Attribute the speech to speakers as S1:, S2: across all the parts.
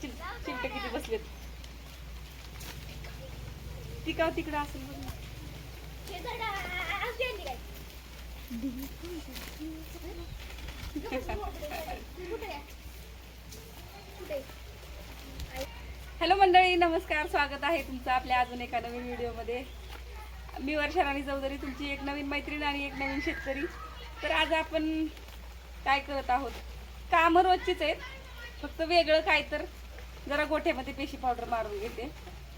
S1: चिलट किती बसलेत. का तिकडं असेल बघ. हॅलो मंडळी नमस्कार. स्वागत आहे तुमचं आपल्या अजून एका नवीन व्हिडिओमध्ये. मी वर्षा राणी चौधरी तुमची एक नवीन मैत्रीण आणि एक नवीन शेतकरी. तर आज आपण काय करत आहोत? कामं रोजचीच आहेत. फक्त वेगळं काय तर जरा गोठ्यामध्ये पेशी पावडर मारून घेते.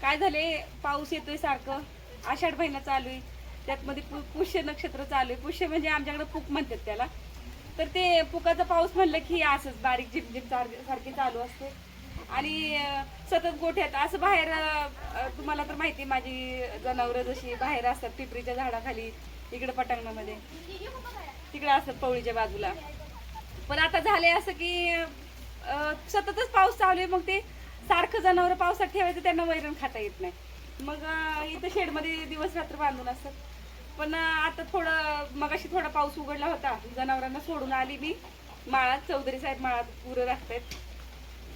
S1: काय झाले पाऊस येतोय सारखं. आषाढ महिना चालू आहे. त्यातमध्ये पु पुष्य नक्षत्र चालू आहे. पुष्य म्हणजे आमच्याकडे पूक म्हणतात त्याला. तर ते पुकाचा पाऊस म्हणलं की असंच बारीक झिप सार- सारखी चालू असते. आणि सतत गोठ्यात असं बाहेर तुम्हाला तर माहिती आहे, माझी जनावरं जशी बाहेर असतात पिपरीच्या झाडाखाली इकडं पटांगणामध्ये. तिकडं असतात पवळीच्या बाजूला. पण आता झाले असं की सततच पाऊस चालू आहे मग ते सारखं जनावर पावसात ठेवायचं त्यांना वैरण खाता येत नाही. मग इथं शेडमध्ये दिवस रात्र बांधून असतात पण आता थोडं मगाशी थोडा पाऊस उघडला होता जनावरांना सोडून आली मी. माळात चौधरी साहेब माळात पुरं राखतायत.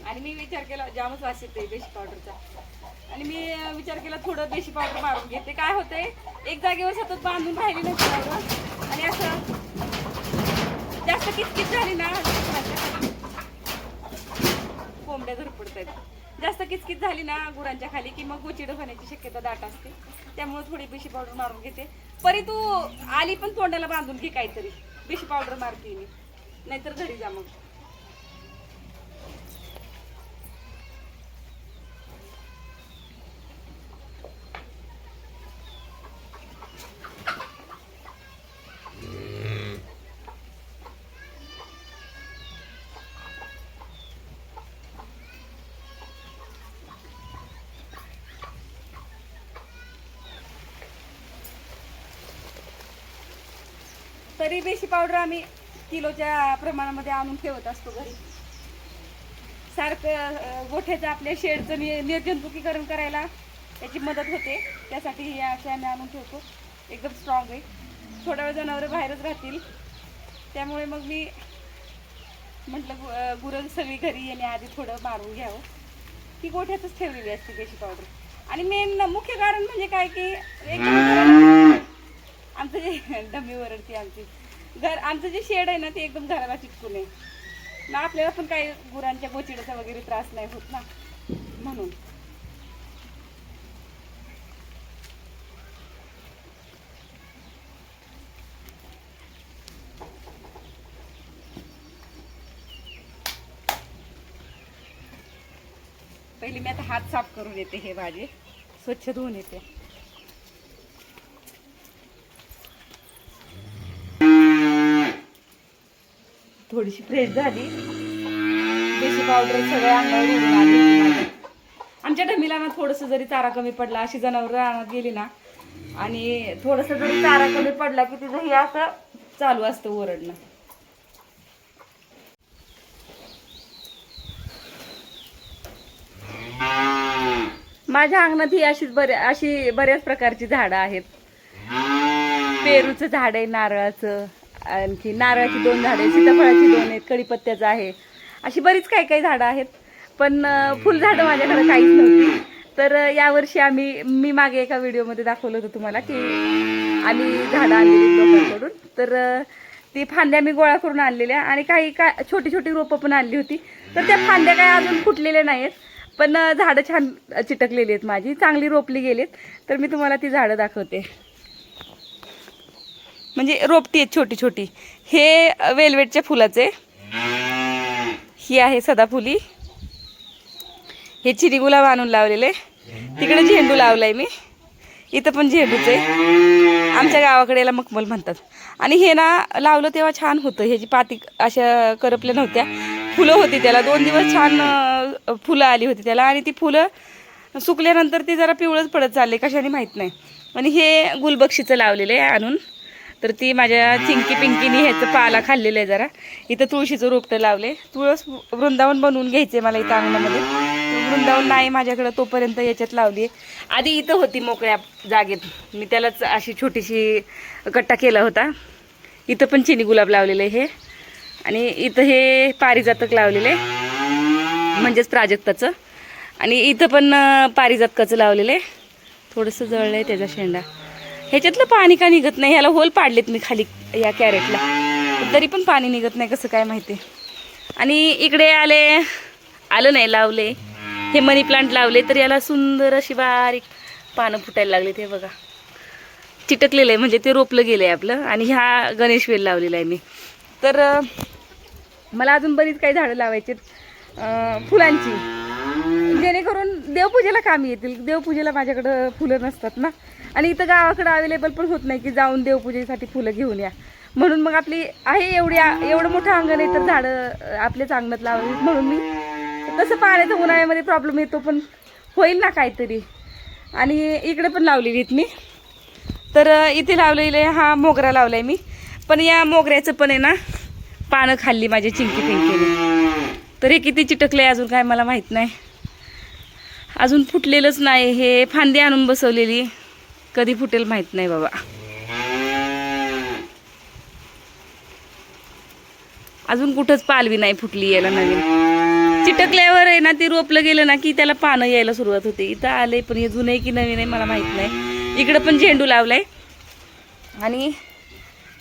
S1: आणि मी विचार केला जामच वास येते बेशी पावडरचा. आणि मी विचार केला थोडं बेशी पावडर मारून घेते. काय होतंय एक जागेवर सतत बांधून राहिली नाही आणि असं जास्त किचकिच झाली ना. कोंबड्या झरपडत आहेत जास्त किचकिच झाली ना गुरांच्या खाली की मग गोचिड होण्याची शक्यता दाट असते. त्यामुळे थोडी बिशी पावडर मारून घेते. परी तू आली पण तोंडाला बांधून घे काहीतरी. बिशी पावडर मारते मी. नाहीतर घरी जा मग. तरी बेशी पावडर आम्ही किलोच्या प्रमाणामध्ये आणून ठेवत असतो घरी. सारखं गोठ्याचं आपल्या शेडचं नि निर्जंतुकीकरण करायला याची मदत होते. त्यासाठी हे असे आम्ही आणून ठेवतो. एकदम स्ट्रॉंग आहे. थोड्या वेळ जनावरं बाहेरच राहतील. त्यामुळे मग मी म्हटलं गु- गुरं सगळी घरी येण्याआधी थोडं मारून घ्यावं. ती गोठ्यातच ठेवलेली असते बेशी पावडर. आणि मेन मुख्य कारण म्हणजे काय की एकदम आमचं जे डमी वरडती आमची. घर आमचं जे शेड आहे ना ते एकदम घराला चिटकून आहे. ना आपल्याला पण काही गुरांच्या गोचिडाचा वगैरे त्रास नाही होत ना. म्हणून. पहिली मी आता हात साफ करून येते हे भाजी. स्वच्छ धुवून येते. थोडीशी फ्रेश झाली. देशी पावडर सगळ्या अंगावर आमच्या ढमीला ना थोडंसं जरी चारा कमी पडला अशी जनावर रानात गेली ना आणि थोडंसं जरी चारा कमी पडला की तिचं हे असं चालू असतं ओरडणं. माझ्या अंगणात ही अशीच बऱ्या अशी बऱ्याच प्रकारची झाडं आहेत. पेरूचं झाड आहे नारळाचं. आणखी नारळाची दोन झाडं आहेत सीताफळाची दोन आहेत कडीपत्त्याचं आहे. अशी बरीच काही काही झाडं आहेत. पण फुलझाडं माझ्याकडे काहीच नव्हती. तर यावर्षी आम्ही मी मागे एका व्हिडिओमध्ये दाखवलं होतं तुम्हाला की आम्ही झाडं आणलेली लोकांकडून. तर ती फांद्या मी गोळा करून आणलेल्या आणि काही का छोटी छोटी रोपं पण आणली होती. तर त्या फांद्या काय अजून फुटलेल्या नाहीत पण झाडं छान चिटकलेली आहेत माझी. चांगली रोपली गेलीत. तर मी तुम्हाला ती झाडं दाखवते. म्हणजे रोपटी आहेत छोटी छोटी. हे वेलवेटच्या फुलाचे. ही आहे सदाफुली. हे चिरी गुलाब आणून लावलेले. तिकडे झेंडू लावलाय मी. इथं पण झेंडूचे. आहे आमच्या गावाकडे याला मखमल म्हणतात. आणि हे ना लावलं तेव्हा छान होतं. ह्याची पाती अशा करपल्या नव्हत्या. फुलं होती त्याला. दोन दिवस छान फुलं आली होती त्याला. आणि ती फुलं सुकल्यानंतर ती जरा पिवळंच पडत चालले. कशाने माहीत नाही. आणि हे गुलबक्षीचं लावलेलं आहे आणून. तर ती माझ्या चिंकी पिंकीनी ह्याचं पाला खाल्लेलं आहे जरा. इथं तुळशीचं रोपटं लावले तुळस वृंदावन बनवून घ्यायचे मला इथं अंगणामध्ये. वृंदावन नाही माझ्याकडं तोपर्यंत याच्यात लावली आधी इथं होती मोकळ्या जागेत. मी त्यालाच अशी छोटीशी कट्टा केला होता. इथं पण चिनी गुलाब लावलेलं आहे हे. आणि इथं हे पारिजातक लावलेलं आहे. म्हणजेच प्राजक्ताचं. आणि इथं पण पारिजातकाचं लावलेलं आहे. थोडंसं जळलं आहे त्याचा शेंडा. ह्याच्यातलं पाणी का निघत नाही? ह्याला होल पाडलेत मी खाली या कॅरेटला. तरी पण पाणी निघत नाही कसं काय माहिती? आणि इकडे आले आलं नाही लावले. हे मनी प्लांट लावले तर याला सुंदर अशी बारीक पानं फुटायला लागले ते बघा. चिटकलेलं आहे म्हणजे ते रोपलं गेलं आहे आपलं. आणि ह्या गणेश वेल लावलेला आहे मी. तर मला अजून बरीच काही झाडं लावायची फुलांची. जेणेकरून देवपूजेला कामी येतील. देवपूजेला माझ्याकडं फुलं नसतात ना. आणि इथं गावाकडं अवेलेबल पण होत नाही की जाऊन देवपूजेसाठी फुलं घेऊन या. म्हणून मग आपली आहे एवढी एवढं मोठं अंगण आहे तर झाडं अं, आपल्याच अंगणात लावावी म्हणून मी. तसं पाण्याचा उन्हाळ्यामध्ये प्रॉब्लेम येतो पण होईल ना काहीतरी. आणि इकडे पण लावलेली आहेत मी. तर इथे लावलेले हा मोगरा लावलाय मी. पण या मोगऱ्याचं पण आहे ना पानं खाल्ली माझ्या चिंकी पिंकीने तर हे किती चिटकले अजून काय मला माहीत नाही. अजून फुटलेलंच नाही. हे फांदी आणून बसवलेली. कधी फुटेल माहीत नाही बाबा. अजून कुठंच पालवी नाही फुटली याला नवीन. चिटकल्यावर आहे ना ती रोपलं गेलं ना की त्याला पानं यायला सुरुवात होते. इथं आले पण हे जुने की नवीन आहे मला माहीत नाही. इकडं पण झेंडू लावलाय. आणि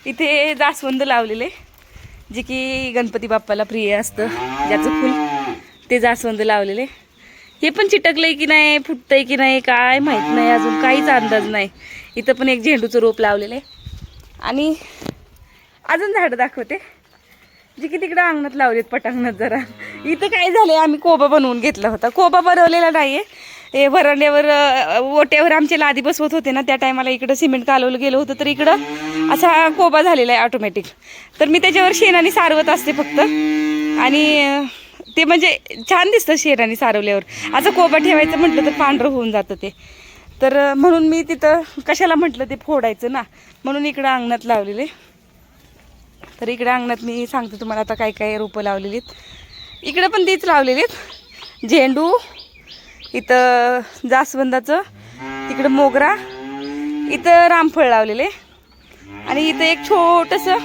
S1: इथे जास्वंद लावलेले जे की गणपती बाप्पाला प्रिय असतं ज्याचं फुल ते जास्वंद लावलेले. हे पण चिटकलंय की नाही फुटतंय की नाही काय माहीत नाही अजून काहीच अंदाज नाही. इथं पण एक झेंडूचं रोप लावलेलं आहे. आणि अजून झाडं दाखवते. जे की तिकडं अंगणात लावलेत पटांगणात जरा. इथं काय झालंय आम्ही कोबा बनवून घेतला होता. कोबा बनवलेला नाहीये. हे वरांड्यावर ओट्यावर आमचे लादी बसवत होते ना त्या टायमाला इकडं सिमेंट कालवलं गेलं होतं तर इकडं असा कोबा झालेला आहे ऑटोमॅटिक तर मी त्याच्यावर शेणाने सारवत असते फक्त. आणि ते म्हणजे छान दिसतं शेराने सारवल्यावर. असं कोबा ठेवायचं म्हटलं तर पांढरं होऊन जातं ते. तर म्हणून मी तिथं कशाला म्हटलं ते फोडायचं ना म्हणून इकडं अंगणात लावलेले. तर इकडे अंगणात मी सांगते तुम्हाला आता काय काय रोपं लावलेली आहेत इकडं पण तीच लावलेली आहेत झेंडू इथं जास्वंदाचं तिकडं मोगरा इथं रामफळ लावलेले. आणि इथं एक छोटंसं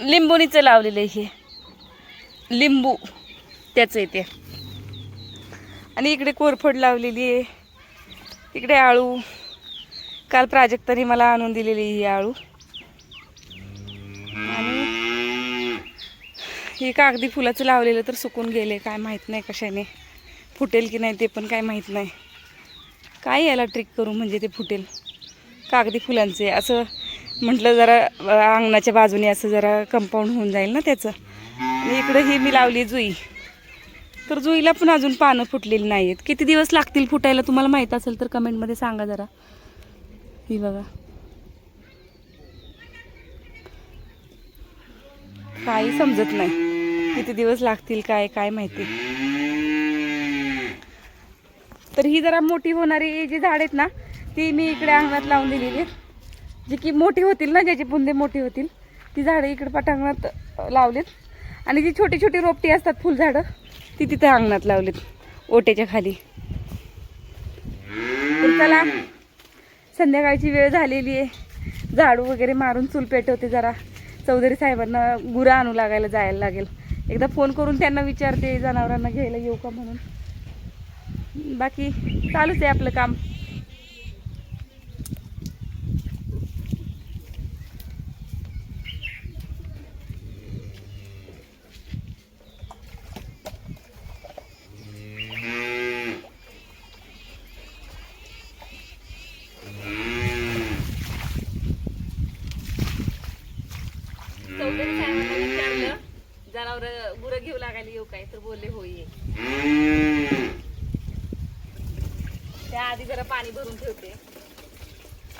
S1: लिंबोणीचं लावलेलं आहे हे. लिंबू त्याचं आहे ते. आणि इकडे कोरफड लावलेली आहे. इकडे आळू. काल प्राजक्ताने मला आणून दिलेली ही आळू. आणि हे कागदी फुलाचं लावलेलं तर सुकून गेले काय माहीत नाही कशाने. फुटेल की नाही ते पण काय माहीत नाही. काय याला ट्रिक करू म्हणजे ते फुटेल? कागदी फुलांचे. असं म्हटलं जरा अंगणाच्या बाजूने असं जरा कंपाऊंड होऊन जाईल ना त्याचं. इकडं ही मी लावली जुई. तर जुईला पण अजून पानं फुटलेली नाही आहेत किती दिवस लागतील फुटायला तुम्हाला माहीत असेल तर कमेंटमध्ये सांगा जरा. ही बघा. काही समजत नाही. किती दिवस लागतील काय काय माहिती. तर ही जरा मोठी होणारी जी झाड आहेत ना ती मी इकडे अंगणात लावून दिलेली आहेत. जी की मोठी होतील ना ज्याची बुंदे मोठी होतील ती झाडं इकडे पटांगणात लावलीत. आणि जी छोटी छोटी रोपटी असतात फुलझाडं ती तिथे अंगणात लावलीत ओट्याच्या खाली. तर चला संध्याकाळची वेळ झालेली आहे. झाडू वगैरे मारून चूल पेटवते जरा. चौधरी साहेबांना गुरं आणू लागायला जायला लागेल. एकदा फोन करून त्यांना विचारते जनावरांना घ्यायला येऊ का म्हणून. बाकी चालूच आहे आपलं काम चौधरी साहेबांना विचारलं जनावर गुरं घेऊ लागायला होय ये. त्या आधी जरा पाणी भरून ठेवते.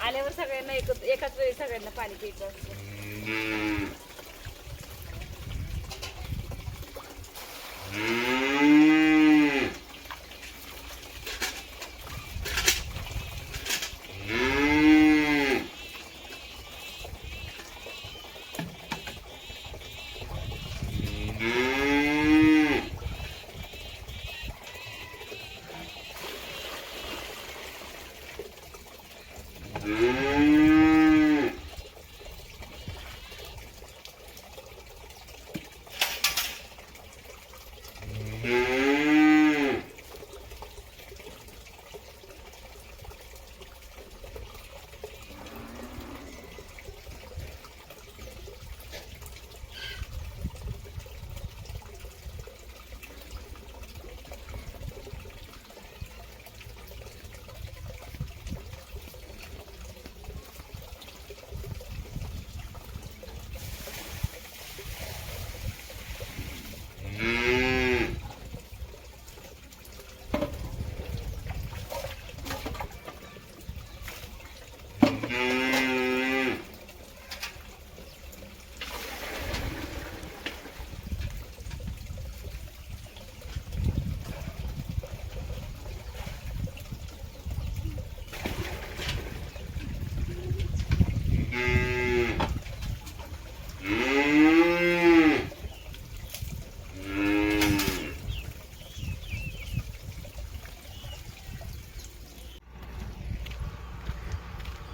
S1: आल्यावर सगळ्यांना एकच एकाच वेळी सगळ्यांना पाणी प्यायचं असतं.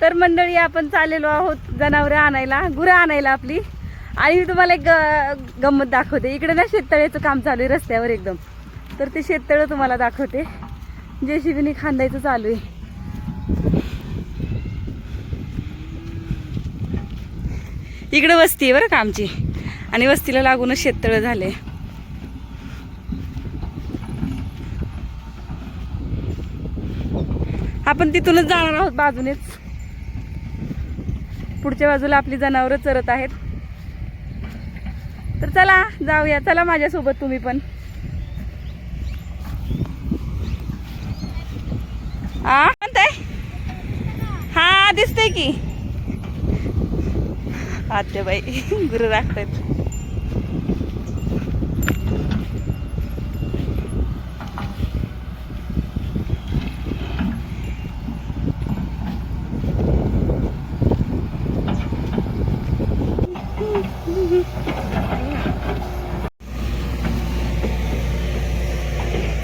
S1: तर मंडळी आपण चाललेलो आहोत जनावरं आणायला गुरं आणायला आपली. आणि मी तुम्हाला एक ग- गंमत दाखवते. इकडे ना शेततळ्याचं काम चालू आहे रस्त्यावर एकदम. तर ते शेततळं तुम्हाला दाखवते. जे शिबीने खांदायचं चालू आहे. इकडं वस्ती आहे बरं का आमची. आणि वस्तीला लागूनच शेततळं झाले. आपण तिथूनच जाणार आहोत बाजूनेच. पुढच्या बाजूला आपली जनावरं चरत आहेत. तर चला जाऊया. चला माझ्यासोबत तुम्ही पण. हा म्हणताय हा दिसतंय की. आत्याबाई गुरु राखतात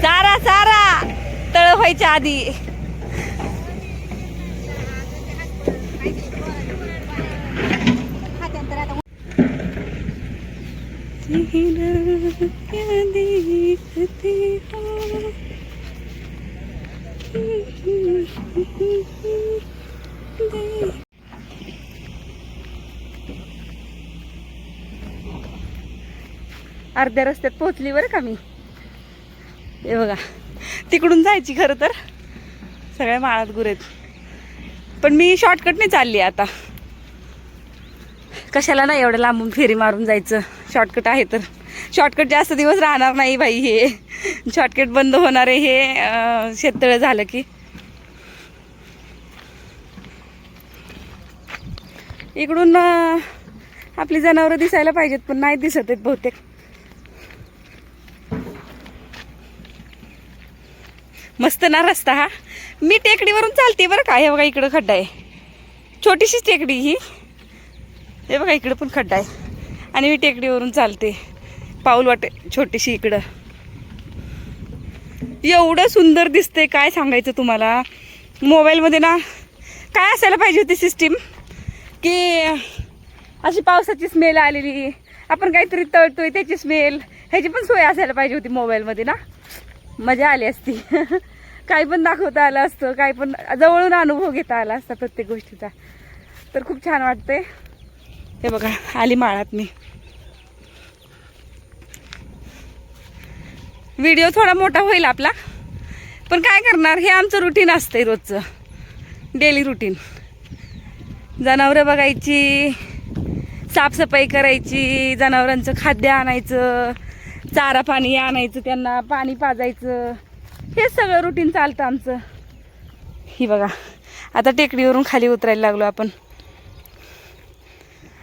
S1: चारा चारा तळ व्हायच्या आधी अर्ध्या रस्त्यात पोहोचली बरं का मी हे बघा तिकडून जायची खरं तर. सगळ्या माळात गुरेत पण मी शॉर्टकटने चालली आता. कशाला नाही एवढं लांबून फेरी मारून जायचं? शॉर्टकट आहे तर. शॉर्टकट जास्त दिवस राहणार नाही बाई हे. शॉर्टकट बंद होणार आहे हे शेततळं झालं की. इकडून आपली जनावरं दिसायला पाहिजेत पण नाही दिसत आहेत बहुतेक. मस्त ना रस्ता हा. मी टेकडीवरून चालते बरं का. हे बघा इकडं खड्डा आहे. छोटीशीच टेकडी ही. हे बघा इकडं पण खड्डा आहे. आणि मी टेकडीवरून चालते. पाऊल वाटे छोटीशी इकडं. एवढं सुंदर दिसते काय सांगायचं तुम्हाला? मोबाईलमध्ये ना काय असायला पाहिजे होती सिस्टीम की अशी पावसाची स्मेल आलेली. आपण काहीतरी तळतोय त्याची स्मेल ह्याची पण सोय असायला पाहिजे होती मोबाईलमध्ये ना. मजा आली असती. काही पण दाखवता आलं असतं काही पण जवळून अनुभव घेता आला असता प्रत्येक गोष्टीचा. तर खूप छान वाटते हे बघा आली माळात मी. व्हिडिओ थोडा मोठा होईल आपला. पण काय करणार हे आमचं रुटीन असतंय रोजचं. डेली रुटीन जनावरं बघायची साफसफाई करायची जनावरांचं खाद्य आणायचं चारा पाणी आणायचं त्यांना पाणी पाजायचं. हे सगळं रुटीन चालतं आमचं. ही बघा आता टेकडीवरून खाली उतरायला लागलो आपण.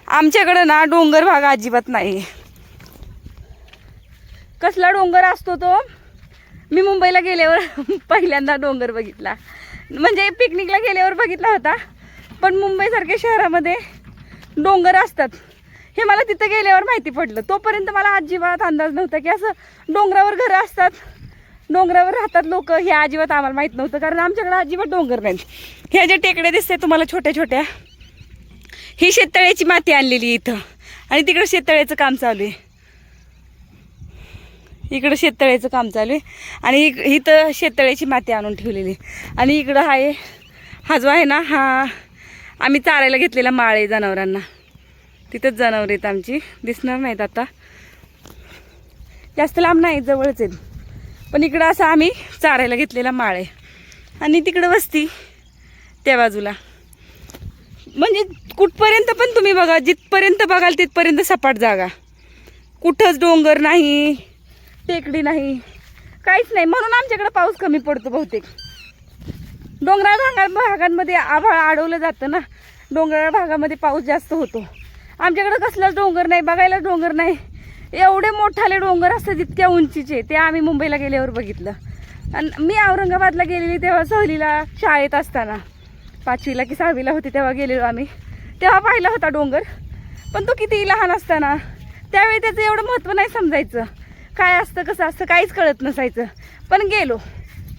S1: आमच्याकडं ना डोंगर भाग अजिबात नाही कसला डोंगर असतो तो? मी मुंबईला गेल्यावर पहिल्यांदा डोंगर बघितला. म्हणजे पिकनिकला गेल्यावर बघितला होता. पण मुंबईसारख्या शहरामध्ये डोंगर असतात. हे मला तिथं गेल्यावर माहिती पडलं. तोपर्यंत मला अजिबात अंदाज नव्हता की असं डोंगरावर घरं असतात. डोंगरावर राहतात लोक हे अजिबात आम्हाला माहीत नव्हतं कारण आमच्याकडे अजिबात डोंगर नाहीत. ह्या जे टेकडे दिसते तुम्हाला छोट्या छोट्या ही शेततळ्याची माती आणलेली इथं. आणि तिकडं शेततळ्याचं काम चालू आहे. इकडं शेततळ्याचं काम चालू आहे. आणि इक- इथं शेततळ्याची माती आणून ठेवलेली आणि इकडं आहे हा जो आहे ना हा आम्ही चारायला घेतलेला माळ आहे जनावरांना. तिथंच जनावर आहेत आमची. दिसणार नाहीत आता. जास्त लांब नाही जवळच आहेत. पण इकडं असं आम्ही चारायला घेतलेला माळ आहे. आणि तिकडं वस्ती त्या बाजूला. म्हणजे कुठपर्यंत पण तुम्ही बघा जिथपर्यंत बघाल तिथपर्यंत सपाट जागा. कुठंच डोंगर नाही टेकडी नाही काहीच नाही. म्हणून आमच्याकडे पाऊस कमी पडतो बहुतेक. डोंगराळ भागा भागांमध्ये आभाळ अडवलं जातं ना. डोंगराळ भागामध्ये पाऊस जास्त होतो. आमच्याकडे कसलाच डोंगर नाही बघायला डोंगर नाही. एवढे मोठाले डोंगर असतात इतक्या उंचीचे. ते आम्ही मुंबईला गेल्यावर बघितलं. आणि मी औरंगाबादला गेलेली तेव्हा सहलीला शाळेत असताना. पाचवीला की सहावीला होती तेव्हा गेलेलो आम्ही. तेव्हा पाहिला होता डोंगर. पण तो किती लहान असताना. त्यावेळी त्याचं एवढं महत्त्व नाही समजायचं. काय असतं कसं असतं काहीच कळत नसायचं. पण गेलो.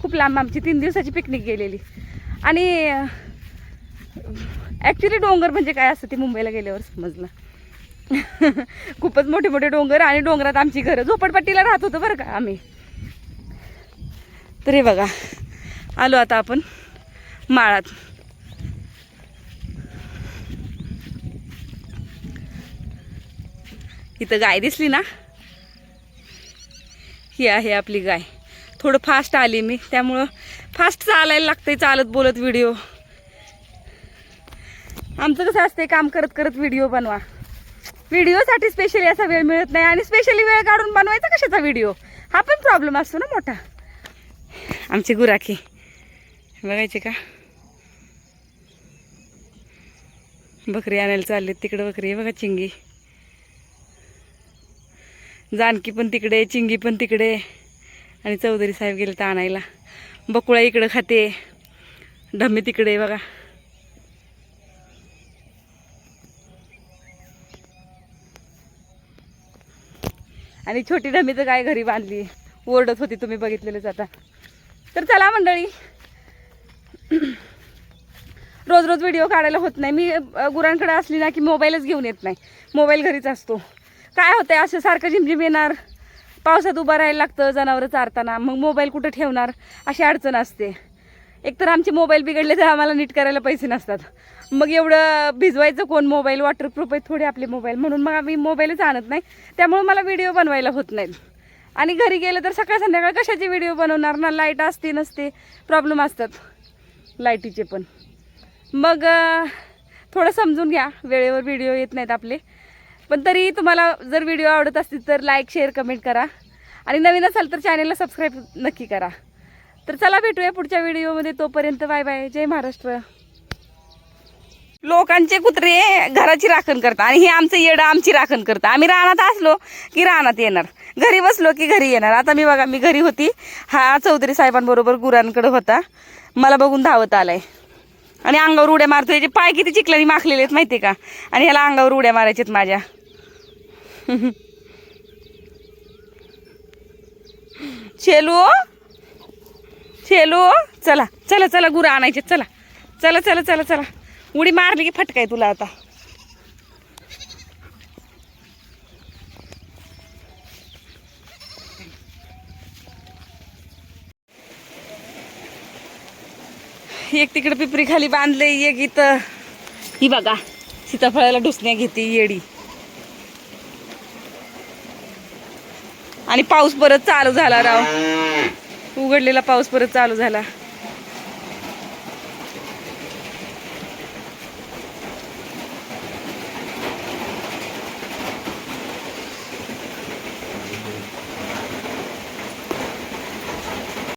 S1: खूप लांब आमची तीन दिवसाची पिकनिक गेलेली. आणि ॲक्च्युली डोंगर म्हणजे काय असतं ते मुंबईला गेल्यावर समजलं. खूपच मोठे मोठे डोंगर आणि डोंगरात आमची घरं. झोपडपट्टीला राहत होतो बरं का आम्ही. तरी बघा आलो आता आपण माळात. इथं गाय दिसली ना? ही आहे आपली गाय. थोडं फास्ट आली मी त्यामुळं फास्ट चालायला लागतंय चालत बोलत व्हिडिओ आमचं कसं असते काम करत करत व्हिडिओ बनवा. व्हिडिओसाठी स्पेशली असा वेळ मिळत नाही आणि स्पेशली वेळ काढून बनवायचा कशाचा व्हिडिओ हा पण प्रॉब्लेम असतो ना मोठा. आमची गुराखी. बघायची का? बकरी आणायला चालले तिकडं बकरी आहे बघा चिंगी. जानकी पण तिकडे चिंगी पण तिकडे. आणि चौधरी साहेब गेले तर आणायला. बकुळा इकडं खाते. ढम्मी तिकडे बघा. आणि छोटी ढमी तर काय घरी बांधली. ओरडत होती तुम्ही बघितलेलंच आता. तर चला मंडळी. रोज रोज व्हिडिओ काढायला होत नाही. मी गुरांकडे असली ना की मोबाईलच घेऊन येत नाही. मोबाईल घरीच असतो. काय होतंय? असं सारखं झिमझिम येणार. पावसात उभं राहायला लागतं जनावरं चारताना. मग मोबाईल कुठं ठेवणार? अशी अडचण असते. एकतर आमचे मोबाईल बिघडले तर आम्हाला नीट करायला पैसे नसतात. मग एवढं भिजवायचं कोण? मोबाईल वॉटरप्रूफ आहे थोडे आपले मोबाईल म्हणून मग आम्ही मोबाईलच आणत नाही. त्यामुळे मला व्हिडिओ बनवायला होत नाहीत. आणि घरी गेलं तर सकाळ संध्याकाळ कशाचे व्हिडिओ बनवणार ना? लाइट असते नसते. प्रॉब्लेम असतात. लाईटीचे पण. मग थोडं समजून घ्या. वेळेवर व्हिडिओ येत नाहीत आपले. पण तरी तुम्हाला जर व्हिडिओ आवडत असतील तर लाईक शेअर कमेंट करा. आणि नवीन असाल तर चॅनेलला सबस्क्राईब नक्की करा. तर चला भेटूया पुढच्या व्हिडिओमध्ये तोपर्यंत बाय बाय जय महाराष्ट्र. लोकांचे कुत्रे घराची राखण करतात आणि हे आमचं येडं आमची राखण करतं. आम्ही रानात असलो की रानात येणार. घरी बसलो की घरी येणार. आता मी बघा मी घरी होती. हा चौधरी साहेबांबरोबर गुरांकडे होता. मला बघून धावत आलाय. आणि अंगावर उड्या मारतो याचे पाय किती चिखलानी माखलेले आहेत माहिती का? आणि ह्याला अंगावर उड्या मारायच्यात माझ्या. शेलू शेलू चला चला चला गुरं आणायचे चला चला चला चला चला. उडी मारली की फटकाय तुला आता. एक तिकडे पिपरी खाली बांधले एक इथं. ही बघा सीताफळाला ढुसण्या घेते येडी. आणि पाऊस परत चालू झाला राव. उघडलेला पाऊस परत चालू झाला.